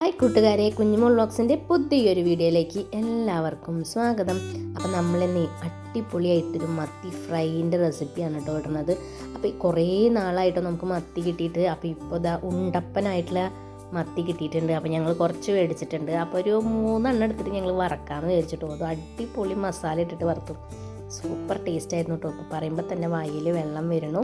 Hi കൂട്ടുകാരെ കുഞ്ഞുമോൾ വ്ളോഗ്സിന്റെ പുതിയൊരു വീഡിയോയിലേക്ക് എല്ലാവർക്കും സ്വാഗതം. അപ്പം നമ്മളിന്ന് അടിപൊളിയായിട്ടൊരു മത്തി ഫ്രൈന്റെ റെസിപ്പിയാണ് കേട്ടോ ഇടുന്നത്. അപ്പോൾ കുറേ നാളായിട്ടോ നമുക്ക് മത്തി കിട്ടിയിട്ട് അപ്പോൾ ഇപ്പോൾ ഇതാ ഉണ്ടപ്പനായിട്ടുള്ള മത്തി കിട്ടിയിട്ടുണ്ട്. അപ്പോൾ ഞങ്ങൾ കുറച്ച് മേടിച്ചിട്ടുണ്ട്. അപ്പോൾ ഒരു മൂന്നെണ്ണം എടുത്തിട്ട് ഞങ്ങൾ വറക്കാമെന്ന് വിചാരിച്ചിട്ട് പോകും അടിപൊളി മസാല ഇട്ടിട്ട് വറുത്തു. സൂപ്പർ ടേസ്റ്റ് ആയിരുന്നു കേട്ടോ. അപ്പോൾ പറയുമ്പോൾ തന്നെ വായിൽ വെള്ളം വരണു.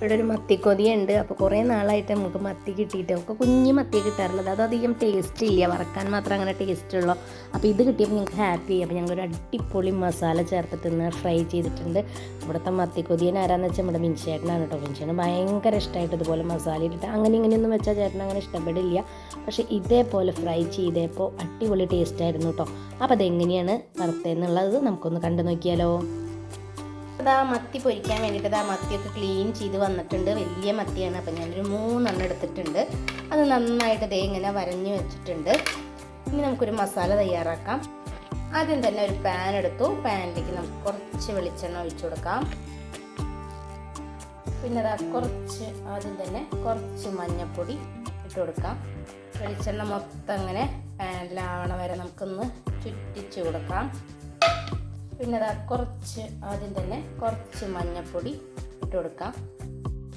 ഇവിടെ ഒരു മത്തിക്കൊതിയുണ്ട്. അപ്പോൾ കുറേ നാളായിട്ട് നമുക്ക് മത്തി കിട്ടിയിട്ട് ഒക്കെ കുഞ്ഞ് മത്തി കിട്ടാറുള്ളത്. അത് അധികം ടേസ്റ്റ് ഇല്ല. വറക്കാൻ മാത്രം അങ്ങനെ ടേസ്റ്റ് ഉള്ളൂ. അപ്പോൾ ഇത് കിട്ടിയപ്പോൾ ഞങ്ങൾക്ക് ഹാപ്പി അപ്പോൾ ഞങ്ങൾ ഒരു അടിപൊളി മസാല ചേർത്ത് തിന്ന് ഫ്രൈ ചെയ്തിട്ടുണ്ട്. ഇവിടുത്തെ മത്തിക്കൊതിയൻ ആരാന്ന് വെച്ചാൽ നമ്മുടെ മിൻചേട്ടനാണ് കേട്ടോ മിൻചേട്ടന് ഭയങ്കര ഇഷ്ടമായിട്ട് ഇതുപോലെ മസാല ഇട്ടിട്ട് അങ്ങനെ ഇങ്ങനെയൊന്നും വെച്ചാൽ ചേട്ടൻ അങ്ങനെ ഇഷ്ടപ്പെടില്ല. പക്ഷേ ഇതേപോലെ ഫ്രൈ ചെയ്തപ്പോൾ അടിപൊളി ടേസ്റ്റ് ആയിരുന്നു കേട്ടോ അപ്പോൾ അതെങ്ങനെയാണ് വറുത്തതെന്നുള്ളത് നമുക്കൊന്ന് കണ്ടു നോക്കിയാലോ. അതാ മത്തി പൊരിക്കാൻ വേണ്ടിയിട്ട് ആ മത്തിയൊക്കെ ക്ലീൻ ചെയ്ത് വന്നിട്ടുണ്ട്. വലിയ മത്തിയാണ്. അപ്പം ഞാനൊരു മൂന്നെണ്ണം എടുത്തിട്ടുണ്ട്. അത് നന്നായിട്ട് ദേ ഇങ്ങനെ വരഞ്ഞു വെച്ചിട്ടുണ്ട്. ഇനി നമുക്കൊരു മസാല തയ്യാറാക്കാം. ആദ്യം തന്നെ ഒരു പാൻ എടുത്തു. പാനിലേക്ക് നമുക്ക് കുറച്ച് വെളിച്ചെണ്ണ ഒഴിച്ചു കൊടുക്കാം. പിന്നെ അതാ കുറച്ച് ആദ്യം തന്നെ കുറച്ച് മഞ്ഞൾപ്പൊടി ഇട്ട് കൊടുക്കാം. വെളിച്ചെണ്ണ മൊത്തം അങ്ങനെ പാനിലാവണ വരെ നമുക്കൊന്ന് ചുറ്റിച്ച് കൊടുക്കാം. പിന്നെ അതാ കുറച്ച് ആദ്യം തന്നെ കുറച്ച് മഞ്ഞൾപ്പൊടി ഇട്ട് കൊടുക്കാം.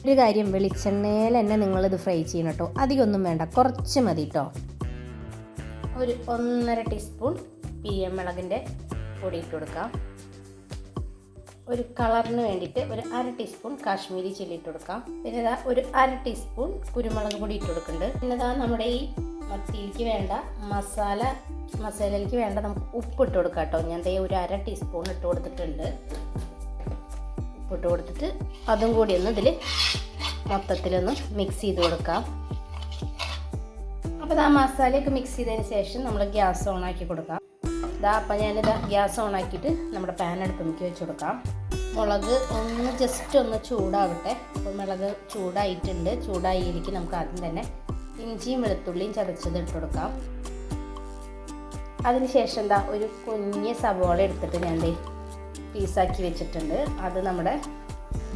ഒരു കാര്യം വെളിച്ചെണ്ണയിൽ തന്നെ നിങ്ങളിത് ഫ്രൈ ചെയ്യണം കേട്ടോ. അധികമൊന്നും വേണ്ട. കുറച്ച് മതി കേട്ടോ ഒരു ഒന്നര ടീസ്പൂൺ പിരിയമുളകിന്റെ പൊടി ഇട്ട് കൊടുക്കാം. ഒരു കളറിന് വേണ്ടിയിട്ട് ഒരു അര ടീസ്പൂൺ കാശ്മീരി ചില്ലി ഇട്ട് കൊടുക്കാം. പിന്നെ ഒരു അര ടീസ്പൂൺ കുരുമുളക് പൊടി ഇട്ട് കൊടുക്കുന്നുണ്ട് പിന്നെ നമ്മുടെ ഈ മത്തിയിലേക്ക് വേണ്ട മസാല മസാലയിലേക്ക് വേണ്ട നമുക്ക് ഉപ്പ് ഇട്ട് കൊടുക്കാം കേട്ടോ. ഞാൻ ദേ ഒരു അര ടീസ്പൂൺ ഇട്ട് കൊടുത്തിട്ടുണ്ട്. ഉപ്പിട്ട് കൊടുത്തിട്ട് അതും കൂടി ഒന്ന് ഇതിൽ മൊത്തത്തിലൊന്ന് മിക്സ് ചെയ്ത് കൊടുക്കാം. അപ്പോൾ ആ മസാലയൊക്കെ മിക്സ് ചെയ്തതിന് ശേഷം നമ്മൾ ഗ്യാസ് ഓൺ ആക്കി കൊടുക്കാം. ഇതാ അപ്പം ഞാനിത് ഗ്യാസ് ഓൺ ആക്കിയിട്ട് നമ്മുടെ പാൻ എടുത്ത് മുക്കി വെച്ച് കൊടുക്കാം. മുളക് ഒന്ന് ജസ്റ്റ് ഒന്ന് ചൂടാവട്ടെ. അപ്പോൾ മുളക് ചൂടായിട്ടുണ്ട്. ചൂടായിരിക്കും നമുക്ക് ആദ്യം തന്നെ ഇഞ്ചിയും വെളുത്തുള്ളിയും ചതച്ചത് ഇട്ട് കൊടുക്കാം. അതിനുശേഷം എന്താ ഒരു കുഞ്ഞ് സവോള എടുത്തിട്ട് ഞാൻ പീസാക്കി വെച്ചിട്ടുണ്ട്. അത് നമ്മുടെ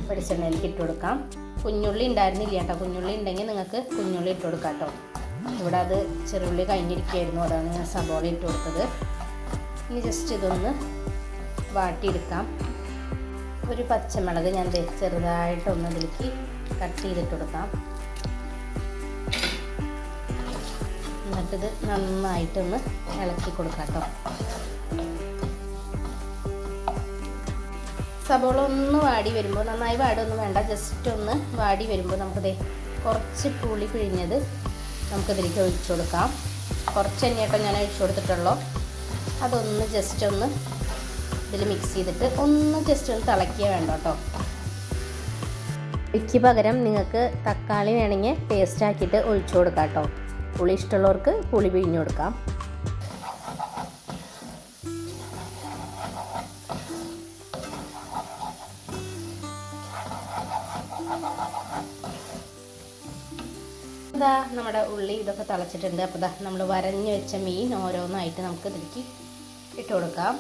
വെളിച്ചെണ്ണയിലേക്ക് ഇട്ട് കൊടുക്കാം. കുഞ്ഞുള്ളി ഉണ്ടായിരുന്നില്ല കേട്ടോ. കുഞ്ഞുള്ളി ഉണ്ടെങ്കിൽ നിങ്ങൾക്ക് കുഞ്ഞുള്ളി ഇട്ട് കൊടുക്കാം കേട്ടോ. ഇവിടെ അത് ചെറുള്ളി കഴിഞ്ഞിരിക്കുകയായിരുന്നു. അതാണ് ഞാൻ സവോള ഇട്ട് കൊടുത്തത്. ഇനി ജസ്റ്റ് ഇതൊന്ന് വാട്ടിയെടുക്കാം. ഒരു പച്ചമുളക് ഞാൻ ചെറുതായിട്ടൊന്ന് ഇതിലേക്ക് കട്ട് ചെയ്തിട്ട് കൊടുക്കാം. എന്നിട്ടിത് നന്നായിട്ടൊന്ന് ഇളക്കി കൊടുക്കാം കേട്ടോ സബോള ഒന്ന് വാടി വരുമ്പോൾ നന്നായി വാടൊന്നും വേണ്ട ജസ്റ്റ് ഒന്ന് വാടി വരുമ്പോൾ നമുക്കതേ കുറച്ച് പുളി പിഴിഞ്ഞത് നമുക്കിതിലേക്ക് ഒഴിച്ചു കൊടുക്കാം. കുറച്ച് തന്നെയാട്ടോ ഞാൻ ഒഴിച്ചു കൊടുത്തിട്ടുള്ളൂ. അതൊന്ന് ജസ്റ്റ് ഒന്ന് ഇതിൽ മിക്സ് ചെയ്തിട്ട് ഒന്ന് ജസ്റ്റ് ഒന്ന് തിളക്കിയേ വേണ്ട കേട്ടോ പുളിക്ക് പകരം നിങ്ങൾക്ക് തക്കാളി വേണമെങ്കിൽ പേസ്റ്റ് ആക്കിയിട്ട് ഒഴിച്ചു കൊടുക്കാം കേട്ടോ പുളി ഇഷ്ടമുള്ളവർക്ക് പുളി പിഴിഞ്ഞു കൊടുക്കാം. ഇതാ നമ്മുടെ ഉള്ളി ഇതൊക്കെ തിളച്ചിട്ടുണ്ട്. അപ്പോൾ നമ്മൾ വരഞ്ഞു വെച്ച മീൻ ഓരോന്നായിട്ട് നമുക്ക് ഇതിലേക്ക് ഇട്ട് കൊടുക്കാം.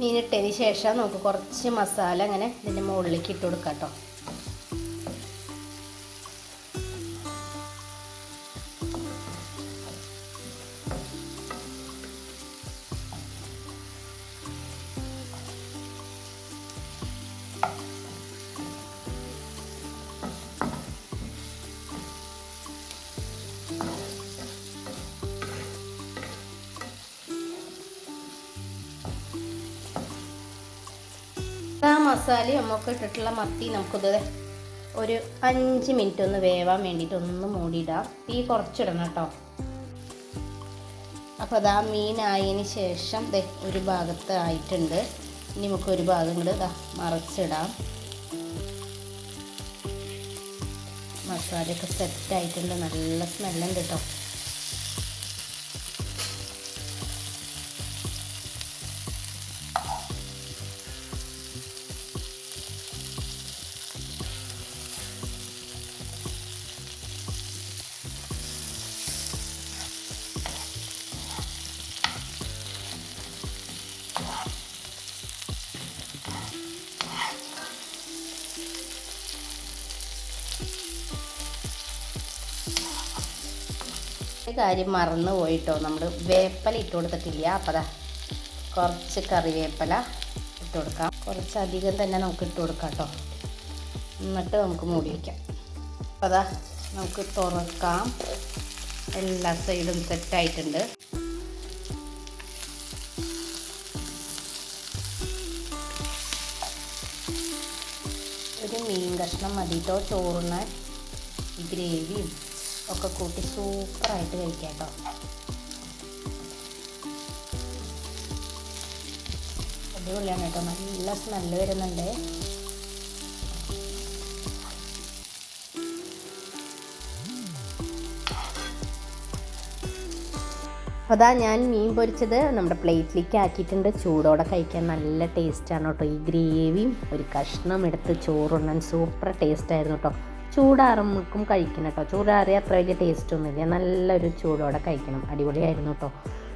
മീനിട്ടതിന് ശേഷം നമുക്ക് കുറച്ച് മസാല അങ്ങനെ ഇതിന്റെ മുകളിലേക്ക് ഇട്ട് കൊടുക്കാം കേട്ടോ. ആ മസാല ഒക്കെ ഇട്ടിട്ടുള്ള മത്തി നമുക്കിത് ഒരു അഞ്ച് മിനിറ്റ് ഒന്ന് വേവാൻ വേണ്ടിയിട്ട് ഒന്ന് മൂടിയിടാം. തീ കുറച്ചിടണം കേട്ടോ. അപ്പോൾ അതാ മീനായതിന് ശേഷം ദേ ഒരു ഭാഗത്ത് ആയിട്ടുണ്ട്. ഇനി നമുക്ക് ഒരു ഭാഗം കൂടെ ഇതാ മറച്ചിടാം. മസാലയൊക്കെ സെറ്റായിട്ടുണ്ട് നല്ല സ്മെല്ലുണ്ട് കേട്ടോ. കാര്യം മറന്നു പോയിട്ടോ. നമ്മൾ വേപ്പല ഇട്ട് കൊടുത്തിട്ടില്ല. അപ്പോൾ അതാ കുറച്ച് കറിവേപ്പില ഇട്ട് കൊടുക്കാം. കുറച്ച് അധികം തന്നെ നമുക്ക് ഇട്ട് കൊടുക്കാം കേട്ടോ. എന്നിട്ട് നമുക്ക് മൂടി വയ്ക്കാം അപ്പോൾ അതാ നമുക്ക് തുറക്കാം. എല്ലാ സൈഡും സെറ്റായിട്ടുണ്ട് ഒരു മീൻ കഷ്ണം മതിട്ടോ ചോറിന് ഗ്രേവിയും ഒക്കെ കൂട്ടി സൂപ്പറായിട്ട് കഴിക്കാം കേട്ടോ അടിപൊളിയാണ് കേട്ടോ. നല്ല സ്മെല്ല് വരുന്നുണ്ട്. അതാ ഞാൻ മീൻ പൊരിച്ചത് നമ്മുടെ പ്ലേറ്റിലേക്ക് ആക്കിയിട്ടുണ്ട്. ചൂടോടെ കഴിക്കാൻ നല്ല ടേസ്റ്റാണ് കേട്ടോ. ഈ ഗ്രേവിയും ഒരു കഷ്ണം എടുത്ത് ചോറുണ്ണാൻ സൂപ്പർ ടേസ്റ്റായിരുന്നു കേട്ടോ. ചൂടാറുമ്പോഴേക്കും കഴിക്കണം കേട്ടോ. ചൂടാറിയ അത്ര വലിയ ടേസ്റ്റ് ഒന്നുമില്ല. നല്ലൊരു ചൂടോടെ കഴിക്കണം. അടിപൊളിയായിരുന്നു കേട്ടോ.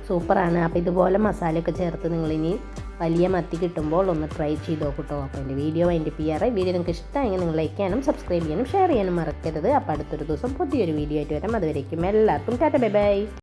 സൂപ്പറാണ്. അപ്പോൾ ഇതുപോലെ മസാലയൊക്കെ ചേർത്ത് നിങ്ങളിനി വലിയ മത്തി കിട്ടുമ്പോൾ ഒന്ന് ട്രൈ ചെയ്ത് നോക്കൂ കേട്ടോ. അപ്പോൾ എന്റെ വീഡിയോ അതിന്റെ പി ആർ വീഡിയോ നിങ്ങൾക്ക് ഇഷ്ടമായെങ്കിൽ നിങ്ങൾ ലൈക്ക് ചെയ്യാനും സബ്സ്ക്രൈബ് ചെയ്യാനും ഷെയർ ചെയ്യാനും മറക്കരുത്. അപ്പോൾ അടുത്തൊരു ദിവസം പുതിയൊരു വീഡിയോ ആയിട്ട് വരാം. അതുവരേക്കും എല്ലാവർക്കും ടാറ്റ ബൈ ബൈ.